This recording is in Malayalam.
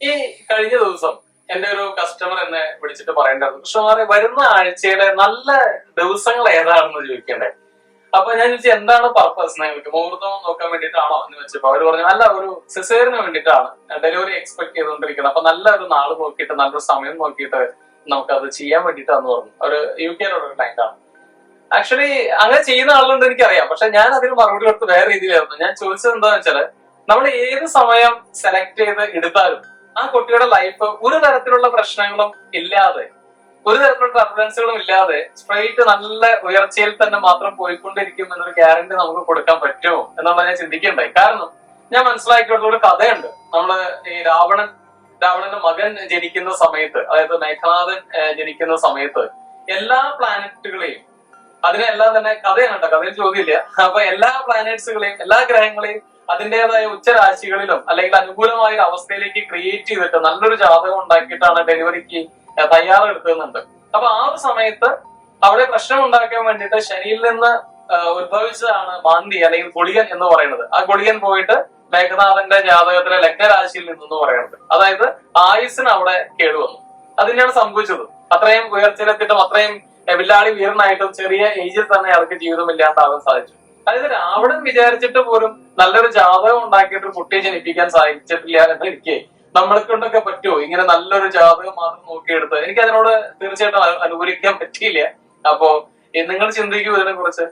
കഴിഞ്ഞ ദിവസം എന്റെ ഒരു കസ്റ്റമർ എന്നെ വിളിച്ചിട്ട് പറയേണ്ടായിരുന്നു. മാറി വരുന്ന ആഴ്ചയിലെ നല്ല ദിവസങ്ങൾ ഏതാണെന്ന് ചോദിക്കണ്ടേ? അപ്പൊ ഞാൻ ചോദിച്ചു എന്താണ് പർപ്പസ് നിങ്ങൾക്ക്? മുഹൂർത്തം നോക്കാൻ വേണ്ടിട്ടാണോ എന്ന് വെച്ചപ്പോ അവർ പറഞ്ഞു അല്ല ഒരു സിസേറിന് വേണ്ടിയിട്ടാണ്. ഡെലിവറി എക്സ്പെക്ട് ചെയ്തുകൊണ്ടിരിക്കുന്നത് അപ്പൊ നല്ല ഒരു നാൾ നോക്കിയിട്ട് നല്ലൊരു സമയം നോക്കിയിട്ട് നമുക്കത് ചെയ്യാൻ വേണ്ടിയിട്ടാന്ന് പറഞ്ഞു. ഒരു യു കെ client ആണ്. ആക്ച്വലി അങ്ങനെ ചെയ്യുന്ന ആളുണ്ട് എനിക്കറിയാം. പക്ഷെ ഞാൻ അതിന് മറുപടി കൊടുത്ത് വേറെ രീതിയിലായിരുന്നു. ഞാൻ ചോദിച്ചത് എന്താണെന്ന് വെച്ചാൽ നമ്മൾ ഏത് സമയം സെലക്ട് ചെയ്ത് എടുത്താലും ആ കുട്ടിയുടെ ലൈഫ് ഒരു തരത്തിലുള്ള പ്രശ്നങ്ങളും ഇല്ലാതെ ഒരു തരത്തിലുള്ള ടർബുലൻസുകളും ഇല്ലാതെ സ്ട്രൈറ്റ് നല്ല ഉയർച്ചയിൽ തന്നെ മാത്രം പോയിക്കൊണ്ടിരിക്കും എന്നൊരു ഗ്യാരണ്ടി നമുക്ക് കൊടുക്കാൻ പറ്റുമോ എന്നുള്ളത് ഞാൻ ചിന്തിക്കണ്ടായി കാരണം ഞാൻ മനസ്സിലാക്കിയിട്ടുള്ള ഒരു കഥയുണ്ട്. നമ്മൾ ഈ രാവണൻ രാവണന്റെ മകൻ ജനിക്കുന്ന സമയത്ത് അതായത് മേഘനാഥൻ ജനിക്കുന്ന സമയത്ത് എല്ലാ പ്ലാനറ്റുകളെയും അതിനെല്ലാം തന്നെ കഥയാണ് കേട്ടോ. കഥയിൽ ചോദ്യമില്ല. അപ്പൊ എല്ലാ പ്ലാനറ്റ്സുകളെയും എല്ലാ ഗ്രഹങ്ങളെയും അതിന്റേതായ ഉച്ചരാശികളിലും അല്ലെങ്കിൽ അനുകൂലമായ ഒരു അവസ്ഥയിലേക്ക് ക്രിയേറ്റ് ചെയ്തിട്ട് നല്ലൊരു ജാതകം ഉണ്ടാക്കിയിട്ടാണ് ഡെലിവറിക്ക് തയ്യാറെടുക്കുന്നുണ്ട് അപ്പൊ ആ ഒരു സമയത്ത് അവിടെ പ്രശ്നം ഉണ്ടാക്കാൻ വേണ്ടിയിട്ട് ശനിയിൽ നിന്ന് ഉത്ഭവിച്ചതാണ് മാന്തി അല്ലെങ്കിൽ കൊളിയൻ എന്ന് പറയുന്നത്. ആ കൊളിയൻ പോയിട്ട് മേഘനാഥന്റെ ജാതകത്തിലെ ലഗ്നരാശിയിൽ നിന്നെന്ന് പറയുന്നത്. അതായത് ആയുസിന് അവിടെ കേടുവന്നു. അതിനെയാണ് സംഭവിച്ചത്. അത്രയും ഉയർച്ചയിലെത്തിയിട്ടും അത്രയും വില്ലാളി വീരനായിട്ടും ചെറിയ ഏജിൽ തന്നെ അയാൾക്ക് ജീവിതം ഇല്ലാണ്ടാവാൻ സാധിച്ചു. അതായത് രാവണൻ വിചാരിച്ചിട്ട് പോലും നല്ലൊരു ജാതകം ഉണ്ടാക്കിയിട്ട് കുട്ടിയെ ജനിപ്പിക്കാൻ സാധിച്ചിട്ടില്ല എന്ന് എനിക്ക് നമ്മളെ കൊണ്ടൊക്കെ പറ്റുമോ ഇങ്ങനെ നല്ലൊരു ജാതകം മാത്രം നോക്കിയെടുത്ത്. എനിക്ക് അതിനോട് തീർച്ചയായിട്ടും അനു- അനുകൂലിക്കാൻ പറ്റിയില്ല. അപ്പോ നിങ്ങൾ ചിന്തിക്കൂ ഇതിനെ കുറിച്ച്